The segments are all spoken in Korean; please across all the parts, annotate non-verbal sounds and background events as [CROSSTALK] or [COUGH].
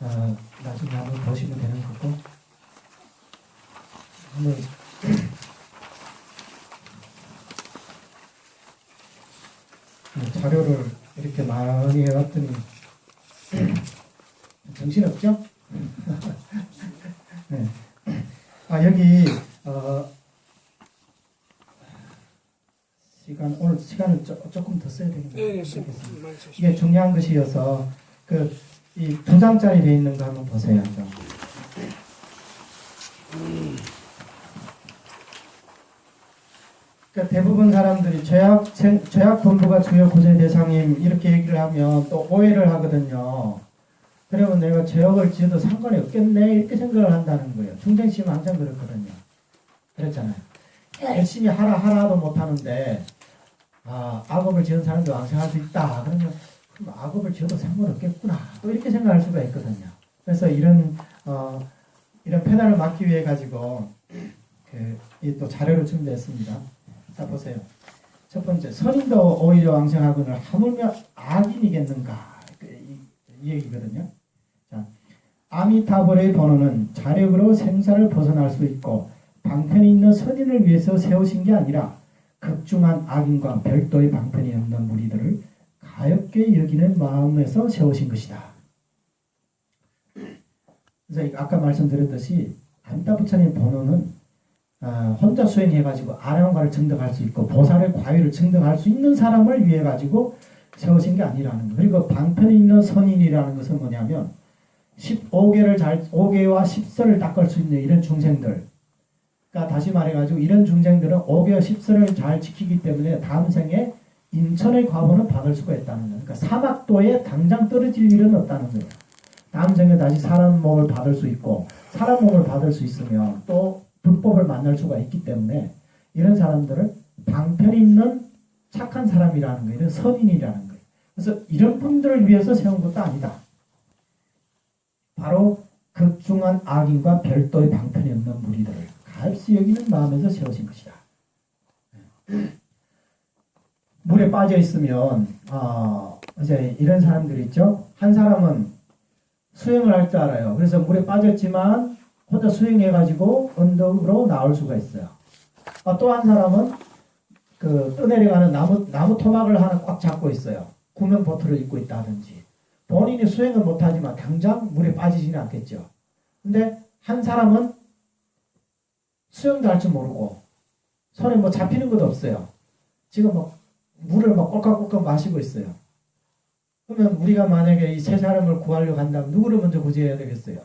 어, 나중에 한번 보시면 되는 거고 한번 음, 자료를 이렇게 많이 해왔더니 정신없죠? [LAUGHS] 네. 아 여기 어, 시간 오늘 시간을 조, 조금 더 써야 되겠네요. 네, 네, 모르겠습니다. 말씀하십시오. 이게 중요한 것이어서 그 이 두 장짜리 돼 있는 거 한번 보세요. 그러니까 대부분 사람들이 죄악 생- 죄악 본부가 주요 구제 대상임 이렇게 얘기를 하면 또 오해를 하거든요. 그러면 내가 죄악을 지어도 상관이 없겠네 이렇게 생각을 한다는 거예요. 중생심은 항상 그렇거든요. 그렇잖아요. 열심히 하라 하라도 못 하는데 아 악업을 지은 사람도 왕생할 수 있다. 그러면 악업을 지어도 상관없겠구나. 또 이렇게 생각할 수가 있거든요. 그래서 이런 어, 이런 패단을 막기 위해 가지고 그 또 자료를 준비했습니다. 자 보세요. 첫 번째 선인도 오히려 왕생하거늘 하물며 악인이겠는가 그 이, 이 얘기거든요. 자 아미타불의 번호는 자력으로 생사를 벗어날 수 있고 방편이 있는 선인을 위해서 세우신 게 아니라 극중한 악인과 별도의 방편이 없는 무리들을 가엽게 여기는 마음에서 세우신 것이다. 그래서 아까 말씀드렸듯이 안타 부처님 번호는 아, 혼자 수행해가지고 아량과를 증득할 수 있고 보살의 과위를 증득할 수 있는 사람을 위해 가지고 세우신 게 아니라는 거. 그리고 방편이 있는 선인이라는 것은 뭐냐면 15개를 잘 5개와 10설을 닦을 수 있는 이런 중생들. 그러니까 다시 말해가지고 이런 중생들은 5개와 10설을 잘 지키기 때문에 다음 생에 인천의 과보는 받을 수가 있다는 거예요. 그러니까 사막도에 당장 떨어질 일은 없다는 거예요. 다음 생에 다시 사람 몸을 받을 수 있고 사람 몸을 받을 수 있으면 또 불법을 만날 수가 있기 때문에 이런 사람들을 방편이 있는 착한 사람이라는 거예요. 이런 선인이라는 거예요. 그래서 이런 분들을 위해서 세운 것도 아니다. 바로 극중한 악인과 별도의 방편이 없는 무리들을 가입시 여기는 마음에서 세우신 것이다. 물에 빠져 있으면 어, 이제 이런 사람들이 있죠. 한 사람은 수영을 할 줄 알아요. 그래서 물에 빠졌지만 혼자 수영해가지고 언덕으로 나올 수가 있어요. 아, 또한 사람은 그 떠내려가는 나무 나무 토막을 하나 꽉 잡고 있어요. 구명 보트를 입고 있다든지 본인이 수행은 못하지만 당장 물에 빠지지는 않겠죠. 근데 한 사람은 수영도 할 줄 모르고 손에 뭐 잡히는 것도 없어요. 지금 뭐 물을 막 꼴깍꼴깍 마시고 있어요. 그러면 우리가 만약에 이 세 사람을 구하려고 한다면 누구를 먼저 구제해야 되겠어요?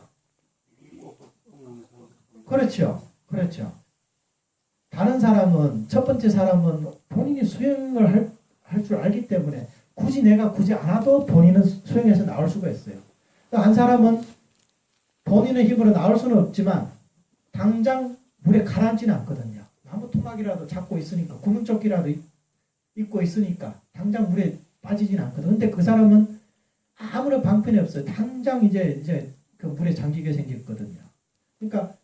그렇죠. 그렇죠. 다른 사람은, 첫 번째 사람은 본인이 수행을 할, 할 줄 알기 때문에 굳이 내가 굳이 안 와도 본인은 수행해서 나올 수가 있어요. 그러니까 한 사람은 본인의 힘으로 나올 수는 없지만 당장 물에 가라앉지는 않거든요. 나무 토막이라도 잡고 있으니까, 구명조끼라도 입- 입고 있으니까 당장 물에 빠지지는 않거든. 근데 그 사람은 아무런 방편이 없어요. 당장 이제 이제 그 물에 잠기게 생겼거든요. 그러니까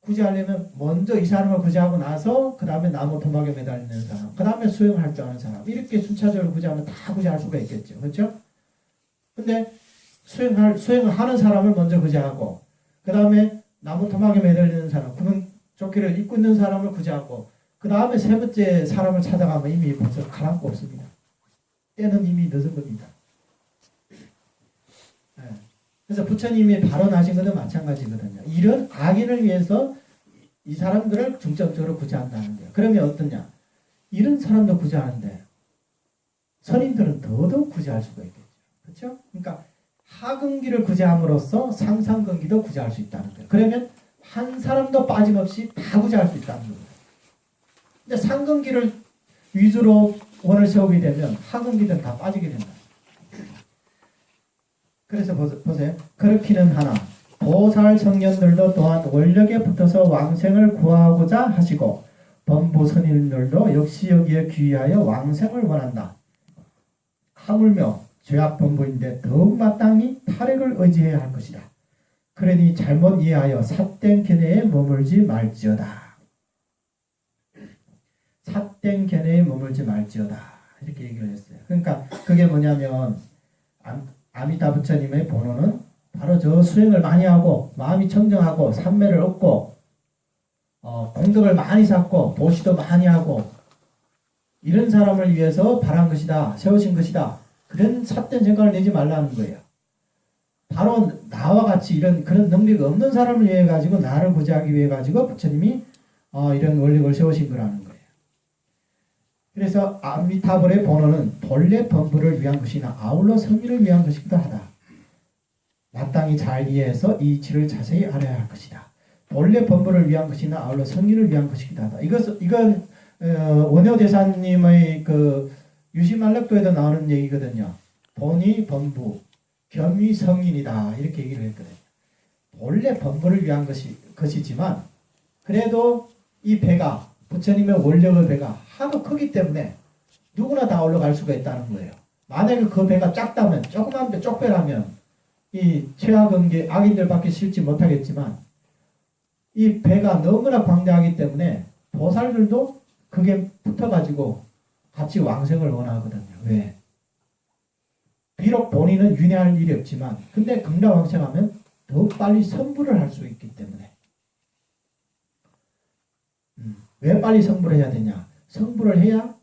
구제하려면 먼저 이 사람을 구제하고 나서 그 다음에 나무 토막에 매달리는 사람, 그 다음에 수영을 할줄 아는 사람 이렇게 순차적으로 구제하면 다 구제할 수가 있겠죠. 그렇죠? 근데 수행할 수행을 하는 사람을 먼저 구제하고 그 다음에 나무 토막에 매달리는 사람, 구명 조끼를 입고 있는 사람을 구제하고 그 다음에 세 번째 사람을 찾아가면 이미 벌써 가랑고 없습니다. 때는 이미 늦은 겁니다. 예. 그래서 부처님이 발언하신 것도 마찬가지거든요. 이런 악인을 위해서 이 사람들을 중점적으로 구제한다는 거예요. 그러면 어떠냐? 이런 사람도 구제하는데 선인들은 더더욱 구제할 수가 있겠죠. 그렇죠? 그러니까 하근기를 구제함으로써 상상근기도 구제할 수 있다는 거예요. 그러면 한 사람도 빠짐없이 다 구제할 수 있다는 거예요. 근데 상근기를 위주로 원을 세우게 되면 하근기들은 다 빠지게 된다. 그래서 보- 보세요. 그렇기는 하나 보살 청년들도 또한 원력에 붙어서 왕생을 구하고자 하시고 범부 선인들도 역시 여기에 귀하여 왕생을 원한다. 하물며 죄악 범부인데 더욱 마땅히 탈핵을 의지해야 할 것이다. 그러니 잘못 이해하여 삿된 견해에 머물지 말지어다. 삿된 견해에 머물지 말지어다. 이렇게 얘기를 했어요. 그러니까 그게 뭐냐면 아- 아미타 부처님의 번호는 바로 저 수행을 많이 하고 마음이 청정하고 삼매를 얻고 어, 공덕을 많이 쌓고 도시도 많이 하고 이런 사람을 위해서 바란 것이다 세우신 것이다 그런 삿된 생각을 내지 말라는 거예요. 바로 나와 같이 이런 그런 능력이 없는 사람을 위해 가지고 나를 구제하기 위해 가지고 부처님이 어, 이런 원력을 세우신 거라는 거예요. 그래서 아미타불의 번호는 본래 범부를 위한 것이나 아울러 성의를 위한 것이기도 하다. 마땅히 잘 이해해서 이 이치를 자세히 알아야 할 것이다. 본래 범부를 위한 것이나 아울러 성의를 위한 것이기도 하다. 이것 이건 어, 원효 대사님의 그 유시말락도에도 나오는 얘기거든요. 본이 범부, 겸이 성인이다 이렇게 얘기를 했거든요. 본래 범부를 위한 것이 것이지만 그래도 이 배가 부처님의 원력의 배가 하도 크기 때문에 누구나 다 올라갈 수가 있다는 거예요. 만약에 그 배가 작다면 조그만 배 쪽배라면 이게 악인들밖에 실지 못하겠지만 이 배가 너무나 광대하기 때문에 보살들도 그게 붙어가지고 같이 왕생을 원하거든요. 왜? 비록 본인은 윤회할 일이 없지만 근데 극락왕생하면 더 빨리 선부를 할수 있기 때문에 음, 왜 빨리 성불을 해야 되냐? 성불을 해야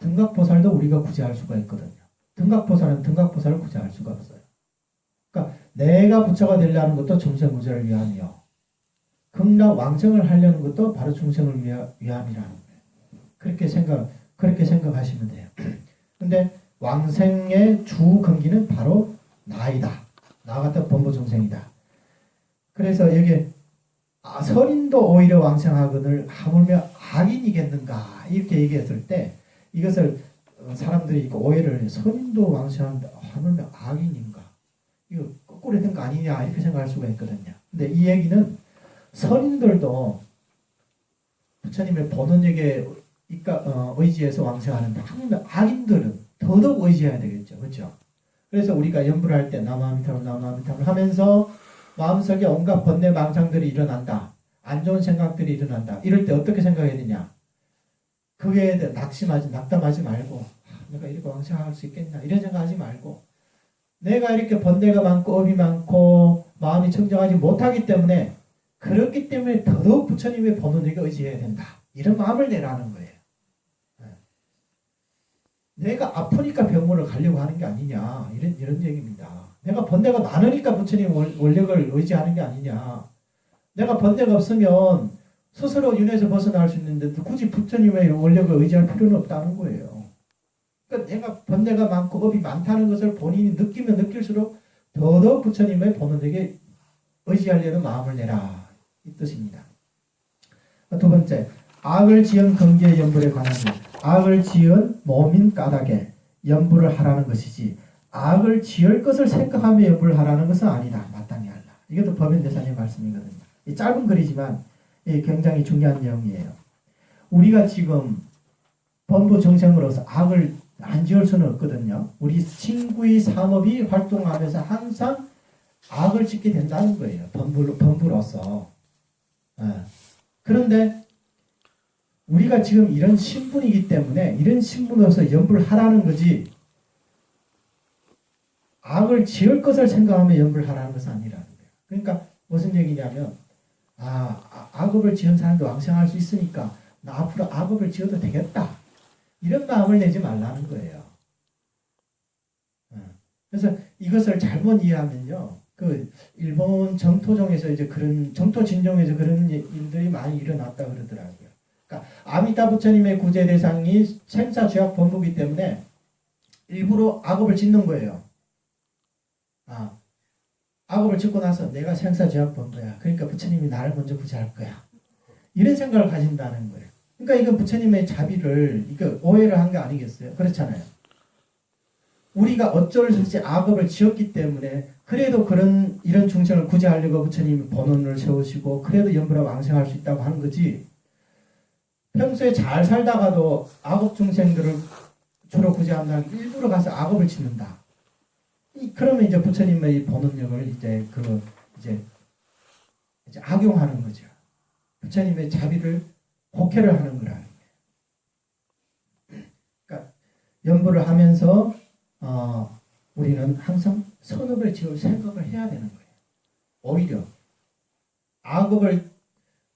등각보살도 우리가 구제할 수가 있거든요. 등각보살은 등각보살을 구제할 수가 없어요. 그러니까 내가 부처가 되려는 것도 중생구제를 위함이요. 극락 왕생을 하려는 것도 바로 중생을 위함이라는 거예요. 그렇게 생각 그렇게 생각하시면 돼요. [CLEARS THROAT] 근데 왕생의 주 근기는 바로 나이다. 나 같은 범보 중생이다. 그래서 여기 아, 선인도 오히려 왕생하거늘 하물며 악인이겠는가 이렇게 얘기했을 때 이것을 어, 사람들이 그 오해를. 선인도 왕생한다 하물며 악인인가 이거 거꾸로 된 거 아니냐 이렇게 생각할 수가 있거든요. 근데 이 얘기는 선인들도 부처님의 본원에게 어, 의지해서 왕생하는데 하물며 악인들은 더더욱 의지해야 되겠죠, 그렇죠? 그래서 우리가 연불을 할때 나마미타불 나마미타불 하면서 마음속에 온갖 번뇌 망상들이 일어난다. 안 좋은 생각들이 일어난다. 이럴 때 어떻게 생각해야 되냐? 그게 낙심하지, 낙담하지 말고, 아, 내가 이렇게 왕생할 수 있겠나? 이런 생각하지 말고, 내가 이렇게 번뇌가 많고, 업이 많고, 마음이 청정하지 못하기 때문에, 그렇기 때문에 더더욱 부처님의 번호에게 의지해야 된다. 이런 마음을 내라는 거예요. 네. 내가 아프니까 병원을 가려고 하는 게 아니냐. 이런, 이런 얘기입니다. 내가 번뇌가 많으니까 부처님 원력을 의지하는 게 아니냐. 내가 번뇌가 없으면 스스로 윤회에서 벗어날 수 있는데 굳이 부처님의 원력을 의지할 필요는 없다는 거예요. 그러니까 내가 번뇌가 많고 업이 많다는 것을 본인이 느끼면 느낄수록 더더욱 부처님의 본원에게 의지하려는 마음을 내라. 이 뜻입니다. 두 번째, 악을 지은 경계 연불에 관한 것. 악을 지은 몸인 까닭에 연불을 하라는 것이지 악을 지을 것을 생각하며 연불을 하라는 것은 아니다. 마땅히 할라. 이것도 법인 대사님 말씀이거든요. 이 짧은 글이지만 굉장히 중요한 내용이에요. 우리가 지금 범부 정생으로서 악을 안 지을 수는 없거든요. 우리 친구의 산업이 활동하면서 항상 악을 짓게 된다는 거예요. 범부, 범부로서. 예. 그런데 우리가 지금 이런 신분이기 때문에 이런 신분으로서 연불 하라는 거지 악을 지을 것을 생각하며 연불 하라는 것은 아니라는 거예요. 그러니까 무슨 얘기냐면 아, 아, 악업을 지은 사람도 왕생할 수 있으니까 나 앞으로 악업을 지어도 되겠다. 이런 마음을 내지 말라는 거예요. 어. 그래서 이것을 잘못 이해하면요. 그 일본 정토종에서 이제 그런 정토 진종에서 그런 일들이 많이 일어났다 그러더라고요. 그러니까 아미타 부처님의 구제 대상이 생사 죄악 범부기 때문에 일부러 악업을 짓는 거예요. 아, 악업을 짓고 나서 내가 생사죄악 본 거야. 그러니까 부처님이 나를 먼저 구제할 거야. 이런 생각을 가진다는 거예요. 그러니까 이거 부처님의 자비를 이거 오해를 한게 아니겠어요? 그렇잖아요. 우리가 어쩔 수 없이 악업을 지었기 때문에 그래도 그런 이런 중생을 구제하려고 부처님이 본원을 세우시고 그래도 연불하 왕생할 수 있다고 하는 거지. 평소에 잘 살다가도 악업 중생들을 주로 구제한다. 일부러 가서 악업을 짓는다. 그러면 이제 부처님의 본원력을 이제 그 이제 이제 악용하는 거죠. 부처님의 자비를 곡해를 하는 거라는 거예요. 그러니까 연부를 하면서 어 우리는 항상 선업을 지을 생각을 해야 되는 거예요. 오히려 악업을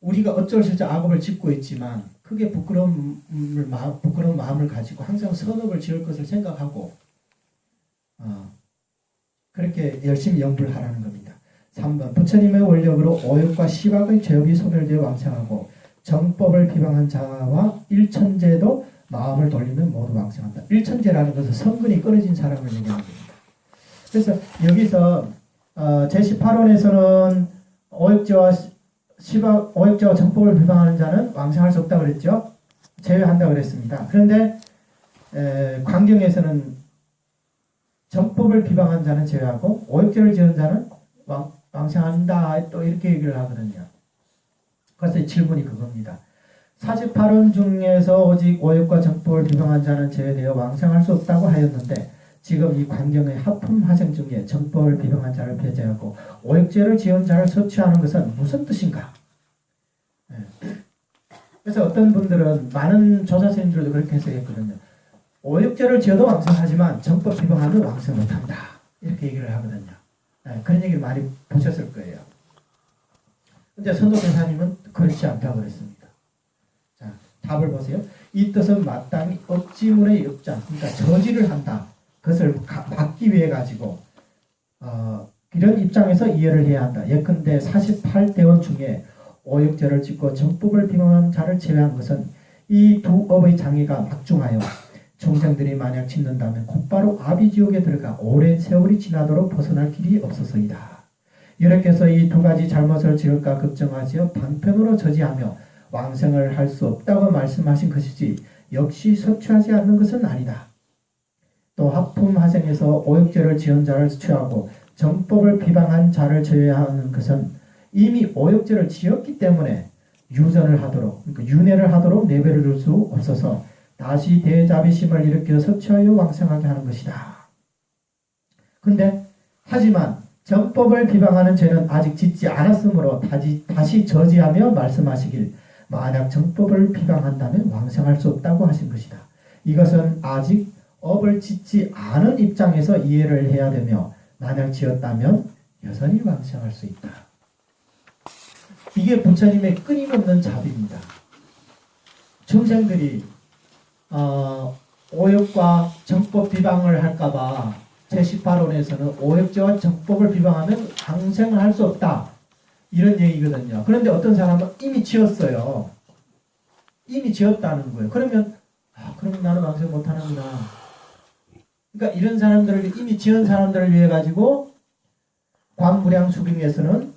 우리가 어쩔 수 없이 악업을 짓고 있지만 크게 부끄러움을 부끄러운 마음을 가지고 항상 선업을 지을 것을 생각하고 어, 그렇게 열심히 연구를 하라는 겁니다. 3번 부처님의 원력으로 오욕과 시박의 죄업이 소멸되어 왕창하고 정법을 비방한 자와 일천제도 마음을 돌리면 모두 왕창한다. 일천제라는 것은 성근이 끊어진 사람을 얘기하는 겁니다. 그래서 여기서 어, 제18원에서는 오욕제와 시박 오욕제와 정법을 비방하는 자는 왕창할 수 없다 그랬죠. 제외한다 그랬습니다. 그런데 에, 광경에서는 정법을 비방한 자는 제외하고 오욕제를 지은 자는 왕, 왕창한다 또 이렇게 얘기를 하거든요. 그래서 질문이 그겁니다. 48원 중에서 오직 오욕과 정법을 비방한 자는 제외되어 왕창할 수 없다고 하였는데 지금 이 광경의 하품 하생 중에 정법을 비방한 자를 배제하고 오욕죄를 지은 자를 서치하는 것은 무슨 뜻인가? 예. 그래서 어떤 분들은 많은 조사생들도 그렇게 해석했거든요. 오욕죄를 지어도 왕성하지만 정법 비방하면 왕성 못한다. 이렇게 얘기를 하거든요. 예, 그런 얘기를 많이 보셨을 거예요. 근데 선도 대사님은 그렇지 않다고 그랬습니다. 자, 답을 보세요. 이 뜻은 마땅히 억지문의 역장, 그러니까 저지를 한다. 그것을 가- 막기 위해 가지고 어, 이런 입장에서 이해를 해야 한다. 예컨대 48대원 중에 오역죄를 짓고 정법을 비방한 자를 제외한 것은 이 두 업의 장애가 막중하여 중생들이 만약 짓는다면 곧바로 아비지옥에 들어가 오랜 세월이 지나도록 벗어날 길이 없어서이다. 여러께서 이 두 가지 잘못을 지을까 걱정하지어 방편으로 저지하며 왕생을 할 수 없다고 말씀하신 것이지 역시 섭취하지 않는 것은 아니다. 또 하품 하생에서 오역죄를 지은 자를 취하고 정법을 비방한 자를 제외하는 것은 이미 오역죄를 지었기 때문에 유전을 하도록 그러니까 윤회를 하도록 내버려 둘 수 없어서 다시 대자비심을 일으켜 섭취하여 왕생하게 하는 것이다. 근데 하지만 정법을 비방하는 죄는 아직 짓지 않았으므로 다시, 다시 저지하며 말씀하시길 만약 정법을 비방한다면 왕생할 수 없다고 하신 것이다. 이것은 아직 업을 짓지 않은 입장에서 이해를 해야 되며 만약 지었다면 여전히 왕생할 수 있다. 이게 부처님의 끊임없는 답입니다. 중생들이 어, 오역과 정법 비방을 할까봐 제18원에서는 오역죄와 정법을 비방하면 왕생을 할 수 없다. 이런 얘기거든요. 그런데 어떤 사람은 이미 지었어요. 이미 지었다는 거예요. 그러면 아, 그럼 나는 왕생 못하는구나. 그러니까 이런 사람들을 이미 지은 사람들을 위해 가지고 관무량 수경에서는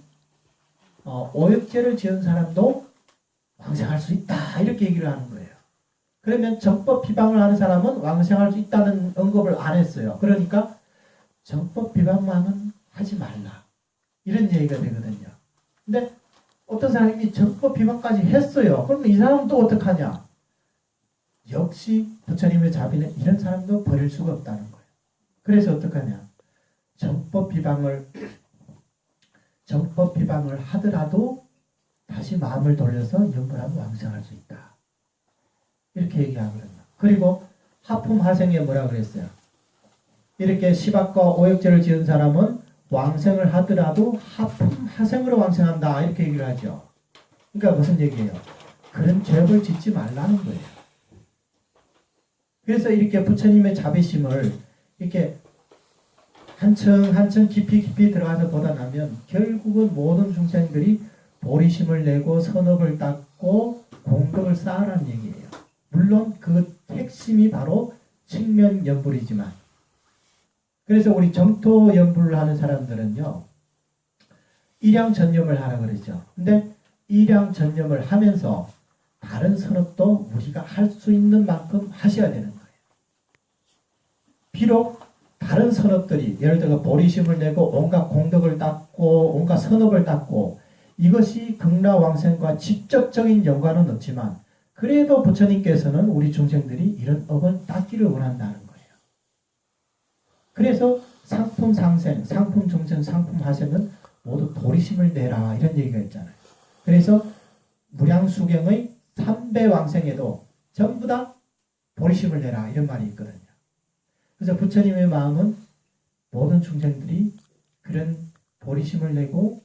어, 오역죄를 지은 사람도 왕생할 수 있다 이렇게 얘기를 하는 거예요. 그러면 정법 비방을 하는 사람은 왕생할 수 있다는 언급을 안 했어요. 그러니까 정법 비방만은 하지 말라 이런 얘기가 되거든요. 근데 어떤 사람이 정법 비방까지 했어요. 그러면 이 사람은 또 어떡하냐? 역시 부처님의 자비는 이런 사람도 버릴 수가 없다는 거예요. 그래서 어떡하냐? 정법 비방을 정법 비방을 하더라도 다시 마음을 돌려서 연불하고 왕생할 수 있다. 이렇게 얘기하거든요. 그리고 하품 하생에 뭐라 그랬어요? 이렇게 시박과 오역죄를 지은 사람은 왕생을 하더라도 하품 하생으로 왕생한다. 이렇게 얘기를 하죠. 그러니까 무슨 얘기예요? 그런 죄를 짓지 말라는 거예요. 그래서 이렇게 부처님의 자비심을 이렇게 한층 한층 깊이 깊이 들어가서 보다 나면 결국은 모든 중생들이 보리심을 내고 선업을 닦고 공덕을 쌓으라는 얘기예요. 물론 그 핵심이 바로 측면 연불이지만 그래서 우리 정토 연불을 하는 사람들은요 일양 전념을 하라 그러죠. 근데 일양 전념을 하면서 다른 선업도 우리가 할 수 있는 만큼 하셔야 되는 거예요. 비록 다른 선업들이 예를 들어 보리심을 내고 온갖 공덕을 닦고 온갖 선업을 닦고 이것이 극락왕생과 직접적인 연관은 없지만 그래도 부처님께서는 우리 중생들이 이런 업을 닦기를 원한다는 거예요. 그래서 상품 상생, 상품 중생, 상품 하생은 모두 보리심을 내라 이런 얘기가 있잖아요. 그래서 무량수경의 삼배 왕생에도 전부 다 보리심을 내라 이런 말이 있거든요. 그래서 부처님의 마음은 모든 중생들이 그런 보리심을 내고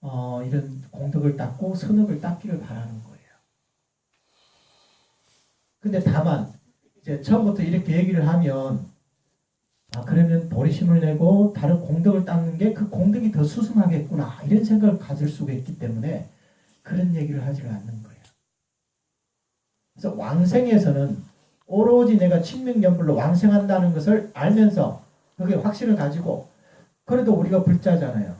어, 이런 공덕을 닦고 선업을 닦기를 바라는 거예요. 근데 다만 이제 처음부터 이렇게 얘기를 하면 아 그러면 보리심을 내고 다른 공덕을 닦는 게 그 공덕이 더 수승하겠구나 이런 생각을 가질 수가 있기 때문에 그런 얘기를 하지를 않는 거예요. 그래서 왕생에서는 오로지 내가 친명연불로 왕생한다는 것을 알면서 그게 확신을 가지고 그래도 우리가 불자잖아요.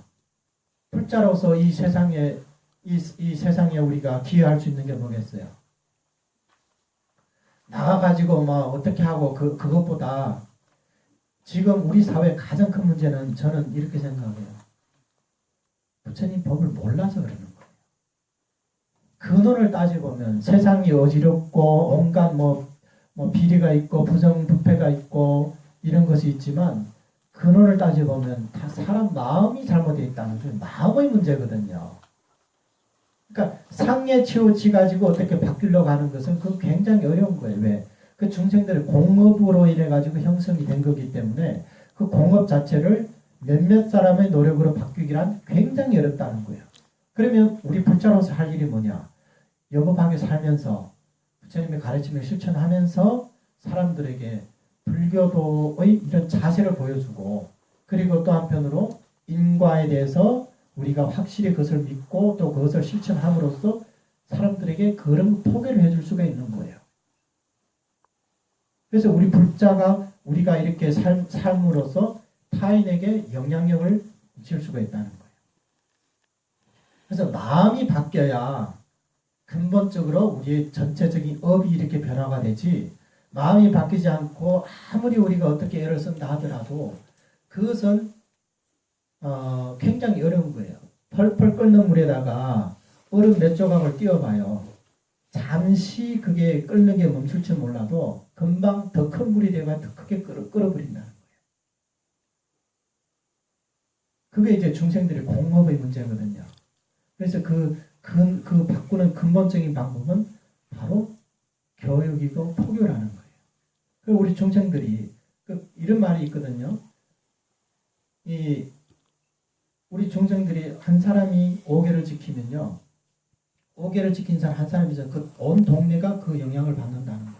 불자로서 이 세상에 이, 이 세상에 우리가 기여할 수 있는 게 뭐겠어요? 나가가지고 막 어떻게 하고 그 그것보다 지금 우리 사회 가장 큰 문제는 저는 이렇게 생각해요. 부처님 법을 몰라서 그러는 거예요. 근원을 따져보면 세상이 어지럽고 온갖 뭐, 뭐 비리가 있고 부정부패가 있고 이런 것이 있지만 근원을 따져보면 다 사람 마음이 잘못되어 있다는 게 마음의 문제거든요. 그러니까 상에 치우치 가지고 어떻게 바뀌려고 하는 것은 그 굉장히 어려운 거예요. 왜? 그 중생들의 공업으로 인해 가지고 형성이 된 거기 때문에 그 공업 자체를 몇몇 사람의 노력으로 바뀌기란 굉장히 어렵다는 거예요. 그러면 우리 불자로서 할 일이 뭐냐? 여법하게 살면서 부처님의 가르침을 실천하면서 사람들에게 불교도의 이런 자세를 보여주고 그리고 또 한편으로 인과에 대해서 우리가 확실히 그것을 믿고 또 그것을 실천함으로써 사람들에게 그런 포개를 해줄 수가 있는 거예요. 그래서 우리 불자가 우리가 이렇게 삶, 삶으로써 타인에게 영향력을 미칠 수가 있다는 거예요. 그래서 마음이 바뀌어야 근본적으로 우리의 전체적인 업이 이렇게 변화가 되지 마음이 바뀌지 않고 아무리 우리가 어떻게 애를 쓴다 하더라도 그것은 어, 굉장히 어려운 거예요. 펄펄 끓는 물에다가 얼음 몇 조각을 띄워봐요. 잠시 그게 끓는 게 멈출지 몰라도 금방 더 큰 물이 되고 더 크게 끓어, 끓어버린다는 거예요. 그게 이제 중생들의 공업의 문제거든요. 그래서 그, 그, 그 바꾸는 근본적인 방법은 바로 교육이고 포교라는 거예요. 그 우리 중생들이 그 이런 말이 있거든요. 이 우리 중생들이 한 사람이 5개를 지키면요. 5개를 지킨 사람 한 사람이죠. 그 온 동네가 그 영향을 받는다는 거예요.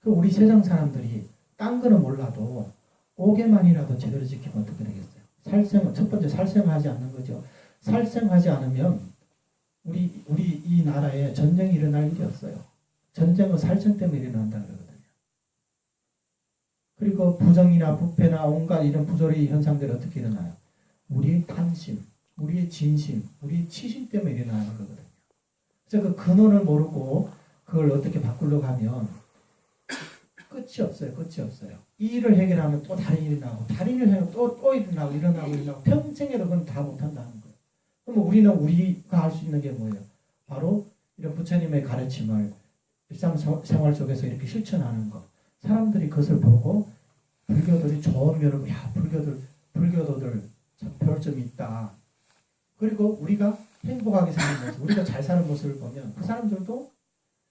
그 우리 세상 사람들이 딴 거는 몰라도 5개만이라도 제대로 지키면 어떻게 되겠어요? 살생 첫 번째 살생하지 않는 거죠. 살생하지 않으면 우리 우리 이 나라에 전쟁이 일어날 일이 없어요. 전쟁은 살생 때문에 일어난다 그러거든요. 그리고 부정이나 부패나 온갖 이런 부조리 현상들이 어떻게 일어나요? 우리의 탐심, 우리의 진심, 우리의 치심 때문에 일어나는 거거든요. 그래서 그 근원을 모르고 그걸 어떻게 바꾸려고 하면 끝이 없어요. 끝이 없어요. 이 일을 해결하면 또 다른 일이 나고 다른 일을 해면 또, 또 일어나고 일어나고 일어나고 평생에도 그건 다 못한다는 거예요. 그럼 우리는 우리가 할 수 있는 게 뭐예요? 바로 이런 부처님의 가르침을 일상생활 속에서 이렇게 실천하는 것. 사람들이 그것을 보고 불교들이 좋은 면을 야 불교들 불교도들 참 배울 점이 있다. 그리고 우리가 행복하게 사는 모습, 우리가 잘 사는 모습을 보면 그 사람들도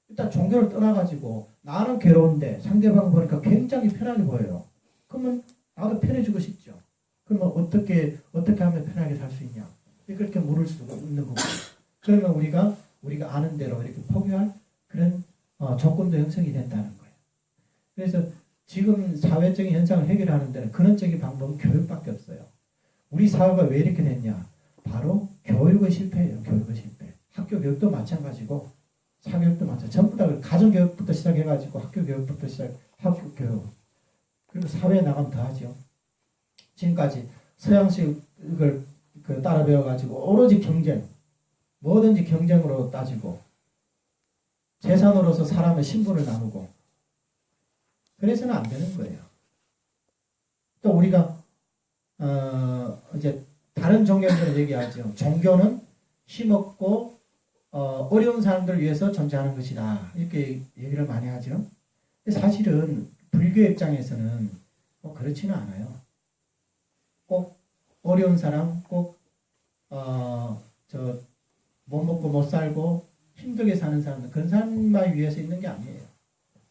일단 종교를 떠나가지고 나는 괴로운데 상대방 보니까 굉장히 편하게 보여요. 그러면 나도 편해지고 싶죠. 그러면 어떻게 어떻게 하면 편하게 살 수 있냐? 그렇게 물을 수가 있는 거고. 그러면 우리가 우리가 아는 대로 이렇게 포기할 그런 어, 조건도 형성이 된다는 거예요. 그래서 지금 사회적인 현상을 해결하는 데는 근원적인 방법은 교육밖에 없어요. 우리 사회가 왜 이렇게 됐냐? 바로 교육의 실패예요. 교육의 실패. 학교 교육도 마찬가지고 사교육도 마찬가지. 전부 다 가정 교육부터 시작해가지고 학교 교육부터 시작, 학교 교육 그리고 사회에 나가면 더 하죠. 지금까지 서양식을 그 따라 배워가지고 오로지 경쟁, 뭐든지 경쟁으로 따지고 재산으로서 사람의 신분을 나누고 그래서는 안 되는 거예요. 또 우리가 어 이제 다른 종교들은 얘기하죠. 종교는 힘없고 어, 어려운 사람들을 위해서 존재하는 것이다. 이렇게 얘기를 많이 하죠. 근데 사실은 불교 입장에서는 뭐 그렇지는 않아요. 꼭 어려운 사람, 꼭 어, 먹고 못 살고 힘들게 사는 사람들 그런 사람만 위해서 있는 게 아니에요.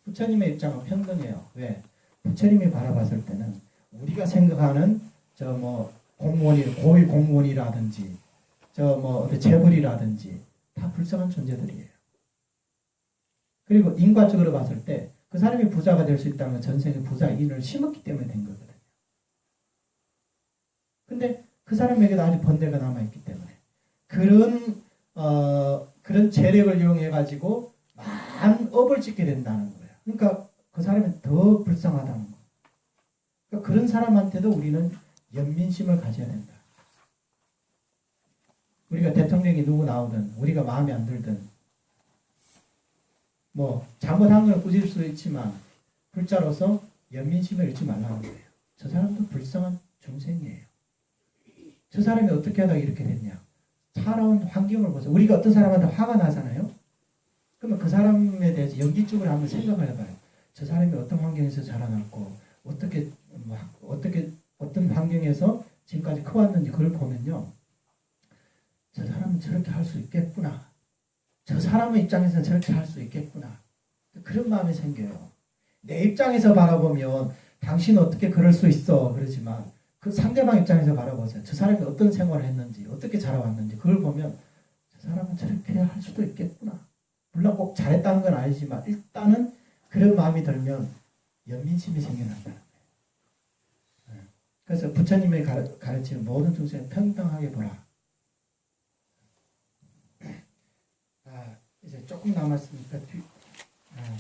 부처님의 입장은 평등해요. 왜? 부처님이 바라봤을 때는 우리가 생각하는 저 뭐 공무원이 고위 공무원이라든지 저 뭐 어디 재벌이라든지 다 불쌍한 존재들이에요. 그리고 인과적으로 봤을 때 그 사람이 부자가 될 수 있다는 건 전생에 부자 인을 심었기 때문에 된 거거든요. 근데 그 사람에게도 아직 번뇌가 남아 있기 때문에 그런 어 그런 재력을 이용해 가지고 많은 업을 짓게 된다는 거예요. 그러니까 그 사람이 더 불쌍하다는 거. 그러니까 그런 사람한테도 우리는 연민심을 가져야 된다. 우리가 대통령이 누구 나오든 우리가 마음에 안 들든 뭐 잘못한 걸 꾸질 수 있지만 불자로서 연민심을 잃지 말라는 거예요. 저 사람도 불쌍한 중생이에요. 저 사람이 어떻게 하다가 이렇게 됐냐? 살아온 환경을 보세요. 우리가 어떤 사람한테 화가 나잖아요. 그러면 그 사람에 대해서 연기적으로 한번 생각을 해봐요. 저 사람이 어떤 환경에서 자라났고 어떻게 뭐, 어떻게 환경에서 지금까지 커왔는지 그걸 보면요. 저 사람은 저렇게 할 수 있겠구나. 저 사람의 입장에서는 저렇게 할 수 있겠구나. 그런 마음이 생겨요. 내 입장에서 바라보면 당신 어떻게 그럴 수 있어 그러지만 그 상대방 입장에서 바라보세요. 저 사람이 어떤 생활을 했는지 어떻게 자라왔는지 그걸 보면 저 사람은 저렇게 할 수도 있겠구나. 물론 꼭 잘했다는 건 아니지만 일단은 그런 마음이 들면 연민심이. 네. 그래서 부처님의 가르, 가르치는 모든 중생 평등하게 보라. 아, 이제 조금 남았으니까 뒤, 아,